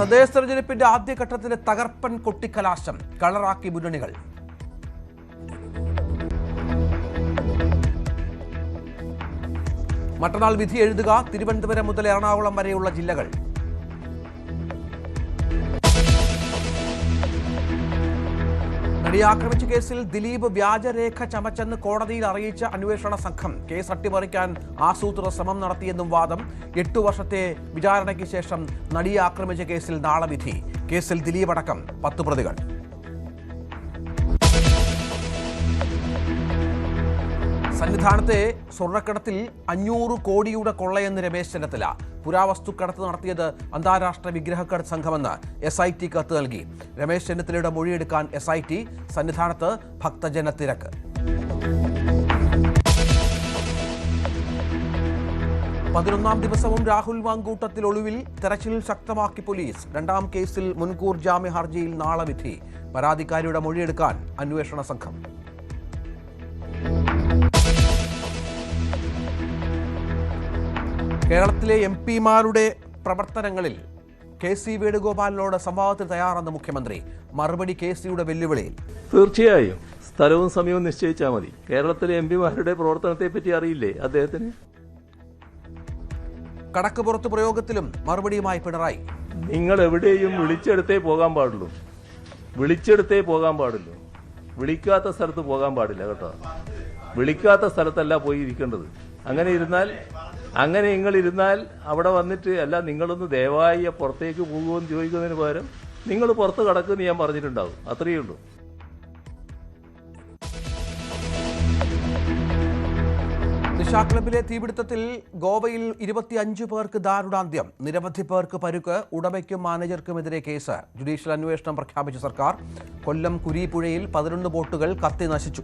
തദ്ദേശ തെരഞ്ഞെടുപ്പിന്റെ ആദ്യഘട്ടത്തിലെ തകർപ്പൻ കൊട്ടിക്കലാശം കളറാക്കി മുന്നണികൾ. മറ്റന്നാൾ വിധി എഴുതുക തിരുവനന്തപുരം മുതൽ എറണാകുളം വരെയുള്ള ജില്ലകൾ. നടിയെ ആക്രമിച്ച കേസിൽ ദിലീപ് വ്യാജരേഖ ചമച്ചെന്ന് കോടതിയിൽ അറിയിച്ച അന്വേഷണ സംഘം കേസ് അട്ടിമറിക്കാൻ ആസൂത്രിത ശ്രമം നടത്തിയെന്നും വാദം. എട്ടു വർഷത്തെ വിചാരണയ്ക്ക് ശേഷം നടിയെ ആക്രമിച്ച കേസിൽ നാളെ വിധി. കേസിൽ ദിലീപ് അടക്കം പത്ത് പ്രതികൾ. സന്നിധാനത്തെ സ്വർണക്കടത്തിൽ അഞ്ഞൂറ് കോടിയുടെ കൊള്ളയെന്ന് രമേശ് ചെന്നിത്തല. പുരാവസ്തുക്കടത്ത് നടത്തിയത് അന്താരാഷ്ട്ര വിഗ്രഹക്കടത്ത് സംഘമെന്ന് എസ് ഐ ടി കത്ത് നൽകി. രമേശ് ചെന്നിത്തലയുടെ മൊഴിയെടുക്കാൻ എസ് ഐ ടി സന്നിധാനത്ത് ഭക്തജന തിരക്ക്. പതിനൊന്നാം ദിവസവും രാഹുൽ മാങ്കൂട്ടത്തിൽ ഒളിവിൽ തെരച്ചിൽ ശക്തമാക്കി പോലീസ്. രണ്ടാം കേസിൽ മുൻകൂർ ജാമ്യ ഹർജിയിൽ നാളെ വിധി. പരാതിക്കാരിയുടെ മൊഴിയെടുക്കാൻ അന്വേഷണ സംഘം. കേരളത്തിലെ എം പിമാരുടെ പ്രവർത്തനങ്ങളിൽ കെ സി വേണുഗോപാലിനോട് സംവാദത്തിൽ തയ്യാറെന്ന് മുഖ്യമന്ത്രി. മറുപടി കെ സിയുടെ വെല്ലുവിളിയിൽ തീർച്ചയായും. സ്ഥലവും സമയവും നിശ്ചയിച്ചാൽ മതി. കേരളത്തിലെ എം പിമാരുടെ പ്രവർത്തനത്തെ പറ്റി അറിയില്ലേ അദ്ദേഹത്തിന്? കടക്ക് പുറത്ത് പ്രയോഗത്തിലും മറുപടിയുമായി പിണറായി. നിങ്ങൾ എവിടെയും വിളിച്ചെടുത്തേ പോകാൻ പാടുള്ളൂ. വിളിച്ചെടുത്തേ പോകാൻ പാടുള്ളൂ വിളിക്കാത്ത സ്ഥലത്ത് പോകാൻ പാടില്ല കേട്ടോ. വിളിക്കാത്ത സ്ഥലത്തല്ല പോയി ഇരിക്കേണ്ടത് അങ്ങനെ ഇരുന്നാൽ അങ്ങനെ നിങ്ങൾ ഇരുന്നാൽ അവിടെ വന്നിട്ട് അല്ല നിങ്ങളൊന്ന് ദയവായി പുറത്തേക്ക് പോകുമെന്ന് ചോദിക്കുന്നതിന് പകരം നിങ്ങൾ പുറത്ത് കടക്കുമെന്ന് ഞാൻ പറഞ്ഞിട്ടുണ്ടാവും. അത്രയേ ഉള്ളൂ. നിഷാ ക്ലബിലെ തീപിടുത്തത്തിൽ ഗോവയിൽ ഇരുപത്തിയഞ്ച് പേർക്ക് ദാരുണാന്ത്യം നിരവധി പേർക്ക് പരുക്ക് ഉടമയ്ക്കും മാനേജർക്കുമെതിരെ കേസ്. ജുഡീഷ്യൽ അന്വേഷണം പ്രഖ്യാപിച്ച സർക്കാർ കൊല്ലം കുരീപ്പുഴയിൽ പതിനൊന്ന് ബോട്ടുകൾ കത്തി നശിച്ചു.